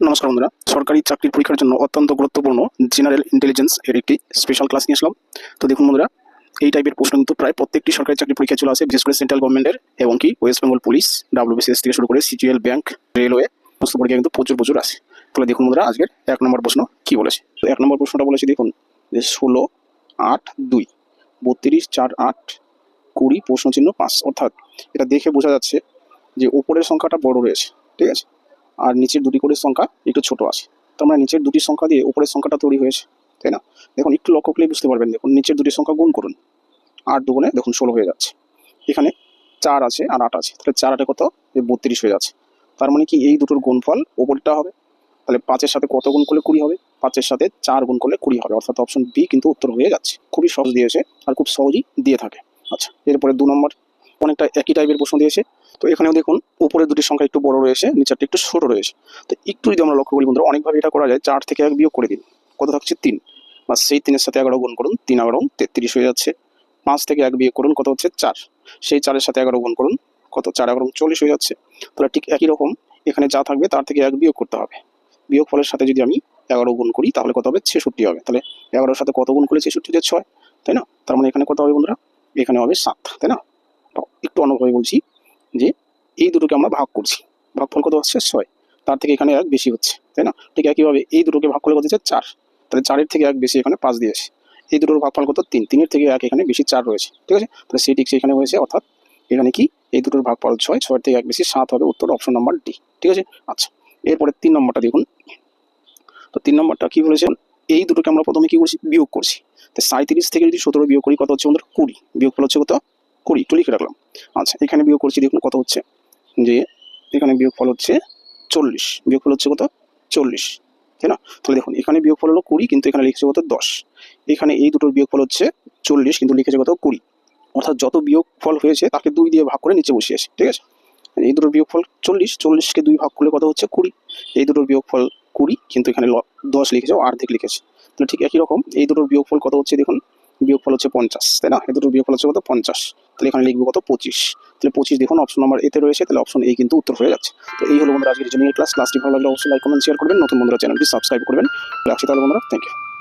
নমস্কার বন্ধুরা, সরকারি চাকরির পরীক্ষার জন্য অত্যন্ত গুরুত্বপূর্ণ জেনারেল ইন্টেলিজেন্স এর একটি স্পেশাল ক্লাস নিয়ে আসলাম। তো দেখুন বন্ধুরা, এই টাইপের প্রশ্ন কিন্তু প্রায় প্রত্যেকটি সরকারি চাকরি পরীক্ষা চলে আসে, বিশেষ করে সেন্ট্রাল গভর্নমেন্টের এবং কি ওয়েস্ট বেঙ্গল পুলিশ ডাব্লিউবিসিএস থেকে শুরু করে সিজিএল ব্যাংক রেলওয়ে সমস্ত পরীক্ষা কিন্তু প্রচুর প্রচুর আসে। তাহলে দেখুন বন্ধুরা, আজকের এক নম্বর প্রশ্ন কি বলেছে? তো এক নম্বর প্রশ্নটা বলেছে দেখুন যে ষোলো আট দুই, বত্রিশ চার আট, কুড়ি প্রশ্ন চিহ্ন পাঁচ। অর্থাৎ এটা দেখে বোঝা যাচ্ছে যে ওপরের সংখ্যাটা বড় রয়েছে, ঠিক আছে? আর নিচের দুটি করে সংখ্যা একটু ছোট আছে। তার মানে নিচের দুটি সংখ্যা দিয়ে উপরের সংখ্যাটা তৈরি হয়েছে, তাই না? দেখুন, একটু লক্ষ্য করলেই বুঝতে পারবেন। দেখুন, নিচের দুটি সংখ্যা গুণ করুন। আট দুগুণে, দেখুন, ষোলো হয়ে যাচ্ছে। এখানে চার আছে আর আট আছে। তাহলে চার আটে কত? বত্রিশ হয়ে যাচ্ছে। তার মানে কি, এই দুটোর গুণফল ওপরটা হবে। তাহলে পাঁচের সাথে কত গুণ করলে কুড়ি হবে? পাঁচের সাথে চার গুণ করলে কুড়ি হবে। অর্থাৎ অপশন বি কিন্তু উত্তর হয়ে যাচ্ছে। খুবই সহজ দিয়েছে আর খুব সহজই দিয়ে থাকে। আচ্ছা এরপরে দু নম্বর। অনেকটা একই টাইপের প্রশ্ন দিয়েছে। তো এখানেও দেখুন উপরে দুটি সংখ্যা একটু বড় রয়েছে, নিচেরটা একটু ছোট রয়েছে। তো একটু যদি আমরা লক্ষ্য করি বন্ধুরা, অনেকভাবে এটা করা যায়, চার থেকে এক বিয়োগ করে দিন। কত থাকছে? তিন। বা সেই তিনের সাথে এগারো গুণ করুন, তিন এগারো তেত্রিশ হয়ে যাচ্ছে। পাঁচ থেকে এক বিয়োগ করুন, কত হচ্ছে? চার। সেই চারের সাথে এগারো গুণ করুন, কত? চার, এগারো চল্লিশ হয়ে যাচ্ছে। তাহলে ঠিক একই রকম, এখানে যা থাকবে তার থেকে এক বিয়োগ করতে হবে। বিয়োগ ফলের সাথে যদি আমি এগারো গুণ করি, তাহলে কত হবে? ছেষট্টি হবে। তাহলে এগারোর সাথে কত গুণ করলে ছেষট্টি ছয়? তাই না? তার মানে এখানে কত হবে বন্ধুরা? এখানে হবে সাত। তাই না? একটু অন্যভাবে বলছি যে এই দুটোকে আমরা ভাগ করছি। ভাগফল কত হচ্ছে? ছয়। তার থেকে এখানে এক বেশি হচ্ছে, তাই না? ঠিক একইভাবে এই দুটোকে ভাগ করে কত হচ্ছে? চার। তাহলে চারের থেকে এক বেশি এখানে পাঁচ দিয়েছে এই দুটোর ভাগফল কত? তিন। তিনের থেকে এক এখানে বেশি চার রয়েছে, ঠিক আছে? তাহলে সেই ঠিক সেখানে হয়েছে, অর্থাৎ এখানে কি? এই দুটোর ভাগফল ছয়, ছয়ের থেকে এক বেশি সাত হবে উত্তর অপশন নাম্বার ডি ঠিক আছে? আচ্ছা এরপরে তিন নম্বরটা দেখুন। তো তিন নম্বরটা কি বলেছে? এই দুটোকে আমরা প্রথমে কি করছি? বিয়োগ করছি। তো সাঁত্রিশ থেকে যদি সতেরো বিয়োগ করি, কত হচ্ছে বন্ধুরা? কুড়ি। বিয়োগ ফল হচ্ছে কত? কুড়ি একটু লিখে রাখলাম আচ্ছা এখানে বিয়োগ করছি দেখুন কত হচ্ছে যে এখানে বিয়োগ ফল হচ্ছে চল্লিশ বিয়োগ ফল হচ্ছে কত চল্লিশ তাই না তাহলে দেখুন এখানে বিয়োগ ফল হলো কুড়ি কিন্তু এখানে লিখেছে কত দশ এখানে এই দুটোর বিয়োগ ফল হচ্ছে চল্লিশ কিন্তু লিখেছে কত কুড়ি অর্থাৎ যত বিয়োগ ফল হয়েছে তাকে দুই দিয়ে ভাগ করে নিচে বসিয়েছে ঠিক আছে এই দুটোর বিয়োগ ফল চল্লিশ চল্লিশকে দুই ভাগ করলে কত হচ্ছে কুড়ি এই দুটোর বিয়োগ ফল কুড়ি কিন্তু এখানে দশ লিখেছে অর্ধেক লিখেছে তাহলে ঠিক একই রকম এই দুটোর বিয়োগ ফল কত হচ্ছে দেখুন বিয়োগ ফল হচ্ছে পঞ্চাশ তাই না এই দুটোর বিয়োগ ফল হচ্ছে কত পঞ্চাশ তাহলে এখানে লিখব কত? পঁচিশ। তাহলে পঁচিশ দেখুন অপশন নাম্বার এতে রয়েছে, তাহলে অপশন এই কিন্তু উত্তর হয়ে যাচ্ছে। তো এই হলো বন্ধুরা আজকের জন্য ক্লাস ক্লাসটি ভালো লাগলে অবশ্যই লাইক কমেন্ট শেয়ার করবেন। নতুন বন্ধুরা চ্যানেলটি সাবস্ক্রাইব করবেন। রাখছি তাহলে বন্ধুরা থ্যাংক ইউ